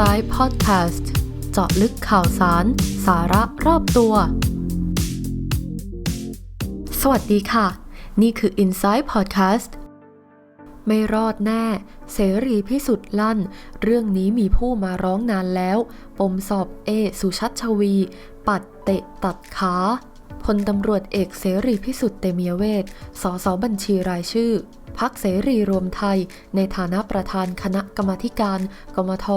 Inside Podcast เจาะลึกข่าวสาร สาระรอบตัว สวัสดีค่ะ นี่คือ Inside Podcast ไม่รอดแน่ เสรีพิสุทธิ์ลั่น เรื่องนี้มีผู้มาร้องนานแล้ว ปมสอบเอ สุชัชวี ปัดเตะตัดขาพลตำรวจเอกเสรีพิสุทธิ์เตมียเวทสสบัญชีรายชื่อ พักเสรีรวมไทย ในฐานะประธานคณะกรรมการ กมท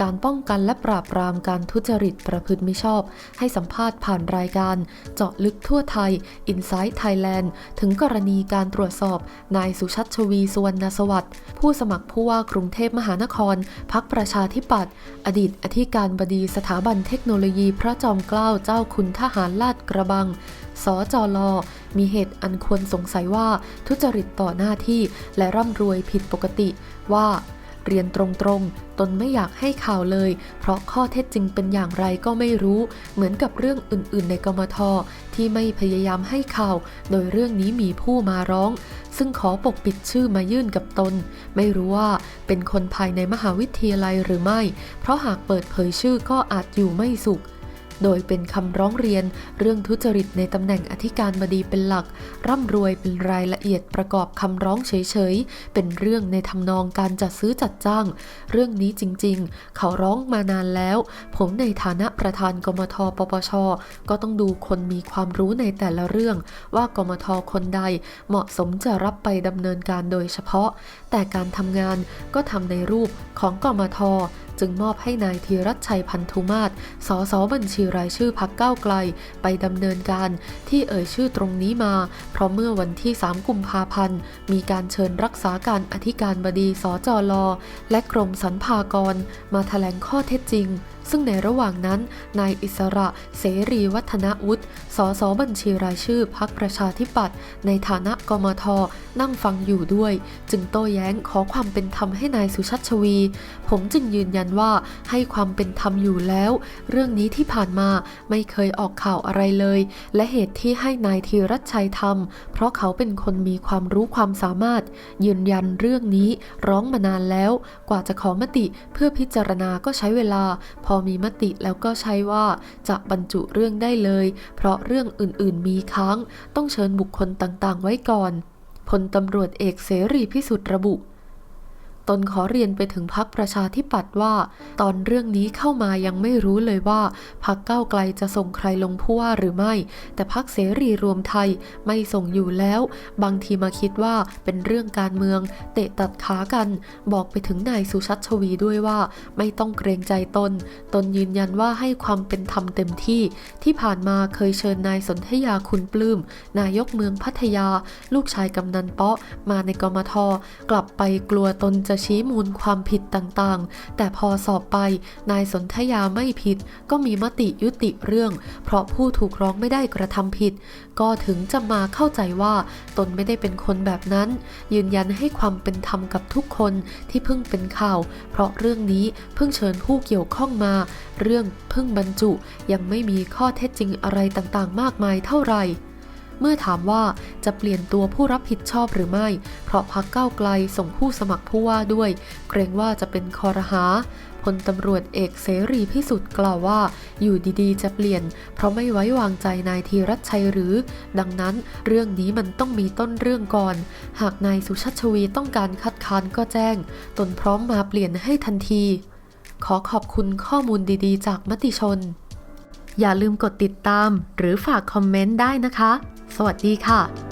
การป้องกันและปราบปรามการทุจริตประพฤติมิชอบ ให้สัมภาษณ์ผ่านรายการ เจาะลึกทั่วไทย Inside Thailand ถึงกรณีการตรวจสอบ นายสุชัชวีสุวรรณสวัสดิ์ผู้สมัครผู้ว่ากรุงเทพมหานคร พักประชาธิปัตย์อดีตอธิการบดีสถาบันเทคโนโลยีพระจอมเกล้าเจ้าคุณทหารลาดกระบัง สจล มีเหตุอันควรสงสัยว่าทุจริตต่อหน้าที่และร่ำรวยผิดปกติว่าเรียนตรงๆ ตนไม่อยากให้ข่าวเลย เพราะข้อเท็จจริงเป็นอย่างไรก็ไม่รู้ เหมือนกับเรื่องอื่นๆ ในกมท ที่ไม่พยายามให้ข่าว โดยเรื่องนี้มีผู้มาร้อง ซึ่งขอปกปิดชื่อมายื่นกับตน ไม่รู้ว่าเป็นคนภายในมหาวิทยาลัยหรือไม่ เพราะหากเปิดเผยชื่อก็อาจอยู่ไม่สุข โดยเป็นคำร้องเรียนเรื่องทุจริตในตำแหน่งอธิการบดีเป็นหลัก ร่ำรวยเป็นรายละเอียดประกอบคำร้องเฉยๆ เป็นเรื่องในทำนองการจัดซื้อจัดจ้าง เรื่องนี้จริงๆ เขาร้องมานานแล้ว ผมในฐานะประธานกมทปปช ก็ต้องดูคนมีความรู้ในแต่ละเรื่อง ว่ากมทคนใดเหมาะสมจะรับไปดำเนินการโดยเฉพาะ แต่การทำงานก็ทำในรูปของกมท จึงมอบให้นายธีรัชชัยพันธุมาศสสบัญชีรายชื่อพักเก้าวไกล ไปดำเนินการที่เอ่ยชื่อตรงนี้มา เพราะเมื่อวันที่ 3 กุมภาพันธ์ มีการเชิญรักษาการอธิการบดีสจลและกรมสรรพากร มาแถลงข้อเท็จจริง ซึ่งในระหว่างนั้น นายอิสระ เสรีวัฒนวุฒิ สสบัญชีรายชื่อพักประชาธิปัตย์ในฐานะกมท นั่งฟังอยู่ด้วย จึงโต้แย้งขอความเป็นธรรมให้นายสุชัชวี ผมจึงยืนยันว่าให้ความเป็นธรรมอยู่แล้ว เรื่องนี้ที่ผ่านมาไม่เคยออกข่าวอะไรเลย และเหตุที่ให้นายธีรัชชัยทำเพราะเขาเป็นคนมีความรู้ความสามารถ ยืนยันเรื่องนี้ร้องมานานแล้ว กว่าจะขอมติเพื่อพิจารณาก็ใช้เวลา พอมีมติแล้วก็ใช้ว่าจะบรรจุเรื่องได้เลย เพราะเรื่องอื่นๆมีค้าง ต้องเชิญบุคคลต่างๆ ไว้ก่อนพลตำรวจเอกเสรีพิสุทธิ์ระบุ ตนขอเรียนไปถึงพักประชาธิปัตย์ว่า ตอนเรื่องนี้เข้ามายังไม่รู้เลยว่าพักเก้าไกลจะส่งใครลงผู้ว่าหรือไม่ แต่พักเสรีรวมไทยไม่ส่งอยู่แล้ว บางทีมาคิดว่าเป็นเรื่องการเมือง เตะตัดขากัน บอกไปถึงนายสุชัชวีด้วยว่า ไม่ต้องเกรงใจตน ตนยืนยันว่าให้ความเป็นธรรมเต็มที่ ที่ผ่านมาเคยเชิญนายสนธยาคุณปลื้มนายกเมืองพัทยา ลูกชายกำนันเปาะมาในกมทกลับไปกลัวตนจะชี้มูลความผิดต่างๆ แต่พอสอบไป นายสนธยาไม่ผิด ก็มีมติยุติเรื่อง เพราะผู้ถูกร้องไม่ได้กระทำผิด ก็ถึงจะมาเข้าใจว่า ตนไม่ได้เป็นคนแบบนั้น ยืนยันให้ความเป็นธรรมกับทุกคนที่เพิ่งเป็นข่าว เพราะเรื่องนี้เพิ่งเชิญผู้เกี่ยวข้องมา เรื่องเพิ่งบรรจุยังไม่มีข้อเท็จจริงอะไรต่างๆ มากมายเท่าไหร่ เมื่อถามว่าจะเปลี่ยนตัวผู้รับผิดชอบหรือไม่ เพราะพักเก้าไกลส่งผู้สมัครผู้ว่าด้วย เกรงว่าจะเป็นคอรหาพลตำรวจเอกเสรีพิสุทธิ์กล่าวว่า อยู่ดีๆ จะเปลี่ยน เพราะไม่ไว้วางใจนายธีรัชชัยหรือ ดังนั้นเรื่องนี้มันต้องมีต้นเรื่องก่อน หากนายสุชัชวีต้องการคัดค้านก็แจ้ง ตนพร้อมมาเปลี่ยนให้ทันที ขอขอบคุณข้อมูลดีๆ จากมติชน อย่าลืมกดติดตาม หรือฝากคอมเมนต์ได้นะคะ สวัสดีค่ะ